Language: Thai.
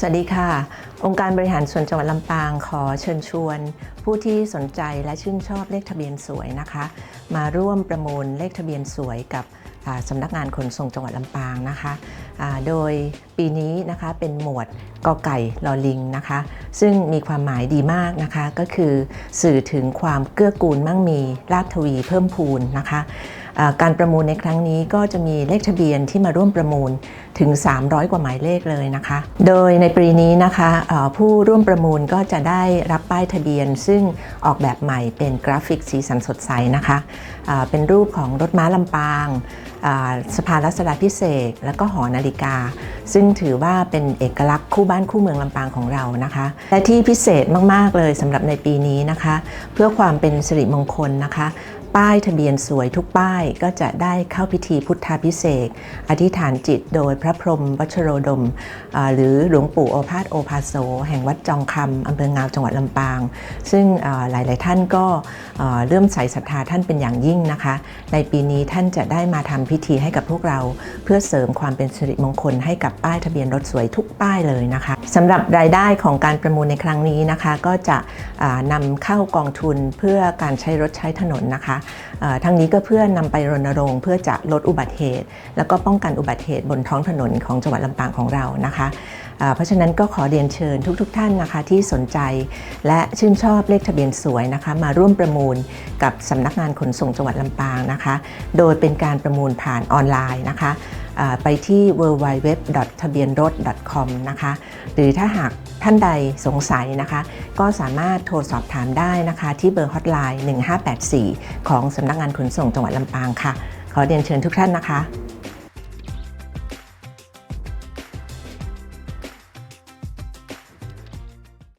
สวัสดีค่ะ องค์การบริหารส่วนจังหวัดลำปางขอเชิญชวน ผู้ที่สนใจและชื่นชอบเลขทะเบียนสวยนะคะ มาร่วมประมูลเลขทะเบียนสวยกับสำนักงานขนส่งจังหวัดลำปางนะคะโดยปีนี้นะคะเป็นหมวดกอไก่ลอลิงนะคะ ซึ่งมีความหมายดีมากนะคะก็คือสื่อถึงความเกื้อกูลมั่งมีลาภทวีเพิ่มพูนนะคะ การประมูลในครั้งนี้ก็จะมีเลขทะเบียนที่มาร่วมประมูลถึง 300 กว่าหมายเลขเลยนะคะ โดยในปีนี้นะคะผู้ร่วมประมูลก็จะได้รับป้ายทะเบียน ซึ่งออกแบบใหม่เป็นกราฟิกสีสันสดใสนะคะเป็นรูปของรถม้าลำปางสะพารัชดาพิเศษ แล้วก็หอนาฬิกา ซึ่งถือว่าเป็นเอกลักษณ์คู่บ้านคู่เมืองลำปางของเรานะคะ และที่พิเศษมาก ๆ เลยสำหรับในปีนี้นะคะ เพื่อความเป็นสิริมงคลนะคะ ป้ายทะเบียนสวยทุกป้ายก็จะได้เข้าพิธีพุทธาพิเศษอธิษฐานจิตโดยพระพรหมวัชโรดม หรือหลวงปู่โอภาสโอภาโสแห่งวัดจองคำอำเภองาวจังหวัดลำปาง ซึ่งอ่าหลาย ๆ ท่านก็เริ่มใส่ศรัทธาท่านเป็นอย่างยิ่งนะคะ ในปีนี้ท่านจะได้มาทำพิธีให้กับพวกเรา เพื่อเสริมความเป็นสิริมงคลให้กับป้ายทะเบียนรถสวยทุกป้ายเลยนะคะสำหรับรายได้ของการประมูลในครั้งนี้นะคะ ก็จะอ่านำเข้ากองทุนเพื่อการใช้รถใช้ถนนนะคะทั้งนี้ก็เพื่อนำไปรณรงค์เพื่อจะลดอุบัติเหตุ แล้วก็ป้องกันอุบัติเหตุบนท้องถนนของจังหวัดลำปางของเรานะคะเพราะฉะนั้นก็ขอเรียนเชิญทุกๆทท่านนะคะที่สนใจ และชื่นชอบเลขทะเบียนสวยนะคะ มาร่วมประมูลกับสำนักงานขนส่งจังหวัดลำปางนะคะ โดยเป็นการประมูลผ่านออนไลน์นะคะไปที่ www ทะเบียนรถ .com นะคะ หรือถ้าหาก ท่านใดสงสัยนะคะ ก็สามารถโทรสอบถามได้นะคะ ที่เบอร์ฮอตไลน์ 1584 ของสำนักงานขนส่งจังหวัดลำปางค่ะ ขอเรียนเชิญทุกท่านนะคะ